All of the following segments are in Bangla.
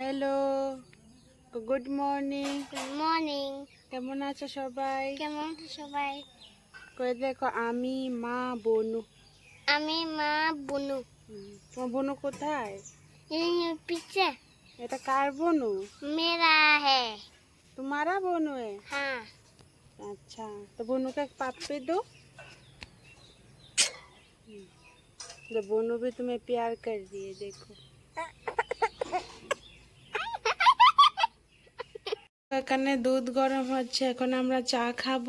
hello good morning good morning কেমন আছো সবাই কেমন আছো সবাই কই দেখো আমি মা বনু আমি মা বুনু হুম, তোমার বনু কোথায় এই पीछे এটা কার বনু मेरा है तुम्हारा बोनू है हाँ अच्छा तो बोनू का पापे दो तो बोनू भी तुम्हें प्यार कर दिए देखो এখানে দুধ গরম হচ্ছে এখন আমরা চা খাব।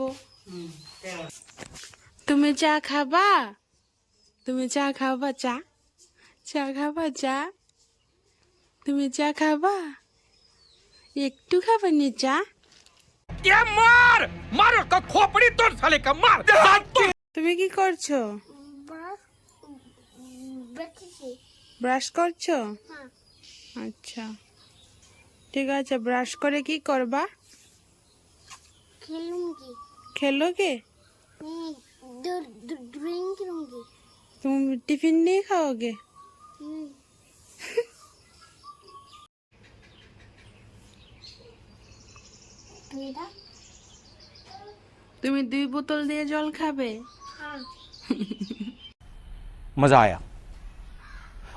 তুমি চা খাবা? তুমি চা খাবা চা? চা খাবা চা? তুমি চা খাবা? একটু খাবা নি চা? তোর তুমি কি করছ? ব্রাশ করছ। আচ্ছা। ঠিক আছে ব্রাশ করে কি করবা खेलूंगी খেলোগে नहीं ड्राइंग करूंगी তুমি টিফিন নিয়ে খাওগে हम्म, मेरा তুমি দুই বোতল দিয়ে জল খাবে हाँ मजा आया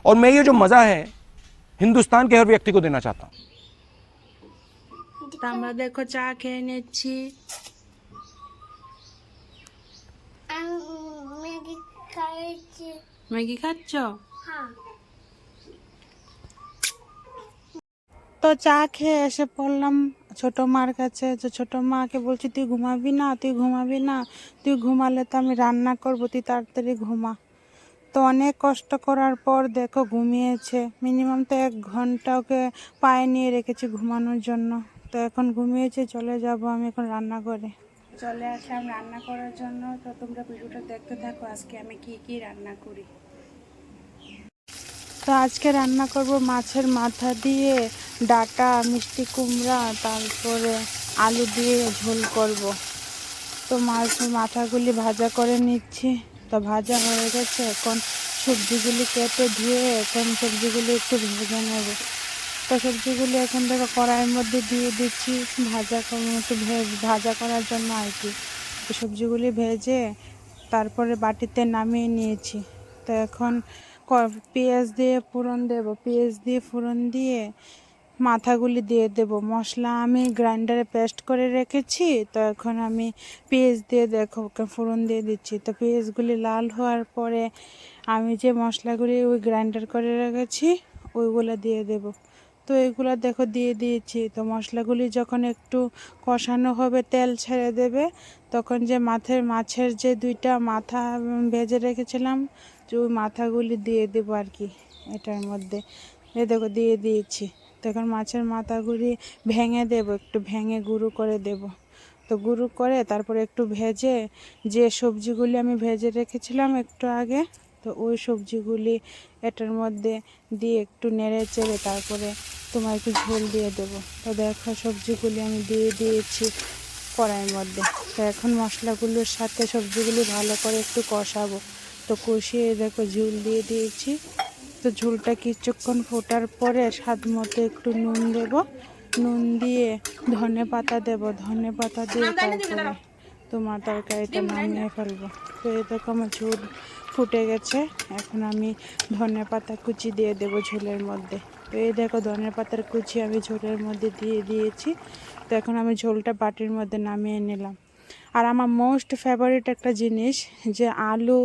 और मैं ये जो मजा है हिंदुस्तान के हर व्यक्ति को देना चाहता हूँ তা আমরা দেখো চা খেয়ে নিচ্ছি। ম্যাগি খাচ্ছ। হ্যাঁ। তো চা খেয়ে এসে পড়লাম ছোট মার কাছে। যে ছোট মাকে বলছি তুই ঘুমাবি না? তুই ঘুমাবি না? তুই ঘুমালে তো আমি রান্না করব তুই তাড়াতাড়ি ঘুমা। তো অনেক কষ্ট করার পর দেখো ঘুমিয়েছে। মিনিমাম তো এক ঘণ্টা ওকে পায়ে নিয়ে রেখেছি ঘুমানোর জন্য। তো এখন ঘুমিয়েছে চলে যাব আমি এখন রান্না করে চলে আসলাম রান্না করার জন্য। তো তোমরা ভিডিওটা দেখতে থাকো আজকে আমি কি কি রান্না করি। তো আজকে রান্না করব মাছের মাথা দিয়ে ডাটা মিষ্টি কুমড়া তারপরে আলু দিয়ে ঝোল করব। তো মাছ মাথাগুলি ভাজা করে নিচ্ছি। তো ভাজা হয়ে গেছে এখন সবজিগুলি কেটে ধুয়ে এখন সবজিগুলি একটু ভেজে নেব। তো সবজিগুলি এখন থেকে কড়াইয়ের মধ্যে দিয়ে দিচ্ছি। ভাজা ভে- ভাজা করার জন্য আর কি। সবজিগুলি ভেজে তারপরে বাটিতে নামিয়ে নিয়েছি। তো এখন পেঁয়াজ দিয়ে ফোড়ন দেব। পেঁয়াজ দিয়ে ফোড়ন দিয়ে মাথাগুলি দিয়ে দেব। মশলা আমি গ্রাইন্ডারে পেস্ট করে রেখেছি। তো এখন আমি পেঁয়াজ দিয়ে দেখো ফোড়ন দিয়ে দিচ্ছি। তো পেঁয়াজগুলি লাল হওয়ার পরে আমি যে মশলাগুলি ওই গ্রাইন্ডার করে রেখেছি, ওইগুলো দিয়ে দেব। তো এগুলো দেখো দিয়ে দিয়েছি। তো মশলাগুলি যখন একটু কষানো হবে, তেল ছেড়ে দেবে, তখন যে মাছের মাছের যে দুইটা মাথা ভেজে রেখেছিলাম যে ওই মাথাগুলি দিয়ে দেবো আর কি এটার মধ্যে। এ দেখো দিয়ে দিয়েছি। তখন মাছের মাথাগুলি ভেঙে দেব, একটু ভেঙে গুঁড়ো করে দেব। তো গুঁড়ো করে তারপরে একটু ভেজে যে সবজিগুলি আমি ভেজে রেখেছিলাম একটু আগে তো ওই সবজিগুলি এটার মধ্যে দিয়ে একটু নেড়ে চেড়ে তারপরে তোমার একটু ঝোল দিয়ে দেবো। তো দেখো সবজিগুলি আমি দিয়ে দিয়েছি কড়াইয়ের মধ্যে। তো এখন মশলাগুলোর সাথে সবজিগুলি ভালো করে একটু কষাবো। তো কষিয়ে দেখো ঝোল দিয়ে দিয়েছি। তো ঝোলটা কিছুক্ষণ ফোটার পরে স্বাদ মতো একটু নুন দেব। নুন দিয়ে ধনে পাতা দেব। ধনে পাতা দিয়ে তারপরে তোমার তরকারিটা নামিয়ে ফেলব। তো এই দেখো আমার ঝোল ফুটে গেছে। এখন আমি ধনে পাতা কুচি দিয়ে দেবো ঝোলের মধ্যে। তো এই দেখো ধনে পাতার কুচি আমি ঝোলের মধ্যে দিয়ে দিয়েছি। তো এখন আমি ঝোলটা বাটির মধ্যে নামিয়ে নিলাম। আর আমার মোস্ট ফেভারিট একটা জিনিস, যে আলু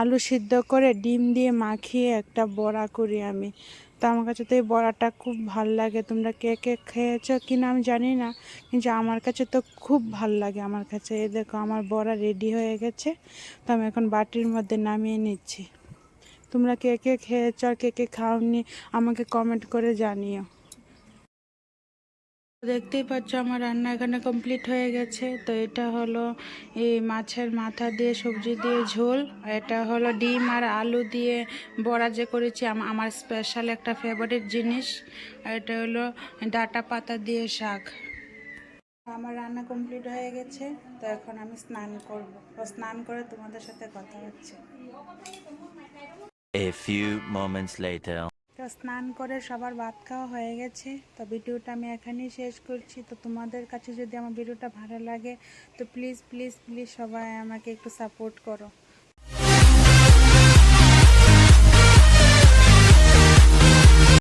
আলু সিদ্ধ করে ডিম দিয়ে মাখিয়ে একটা বড়া করি আমি। তো আমার কাছে তো এই বড়াটা খুব ভালো লাগে। তোমরা কে কে খেয়েছো কি না আমি জানি না, কিন্তু আমার কাছে তো খুব ভালো লাগে আমার কাছে। এই দেখো আমার বড়া রেডি হয়ে গেছে, তো আমি এখন বাটির মধ্যে নামিয়ে নিচ্ছি। তোমরা কে কে খেয়েছ আর কে কে খাওনি, আমাকে কমেন্ট করে জানিও। দেখতেই পাচ্ছ আমার রান্না এখানে কমপ্লিট হয়ে গেছে। তো এটা হলো এই মাছের মাথা দিয়ে সবজি দিয়ে ঝোল এটা হলো ডিম আর আলু দিয়ে বড়া যে করেছি আম- আমার স্পেশাল একটা ফেভারিট জিনিস এটা হলো ডাটা পাতা দিয়ে শাক। আমার রান্না কমপ্লিট হয়ে গেছে, তো এখন আমি স্নান করব। তো স্নান করে তোমাদের সাথে কথা হচ্ছে. স্নান করে সবার ভাত খাওয়া হয়ে গেছে। তো ভিডিওটা আমি এখানেই শেষ করছি। তো তোমাদের কাছে যদি আমার ভিডিওটা ভালো লাগে, তো প্লিজ প্লিজ প্লিজ সবাই আমাকে একটু সাপোর্ট করো।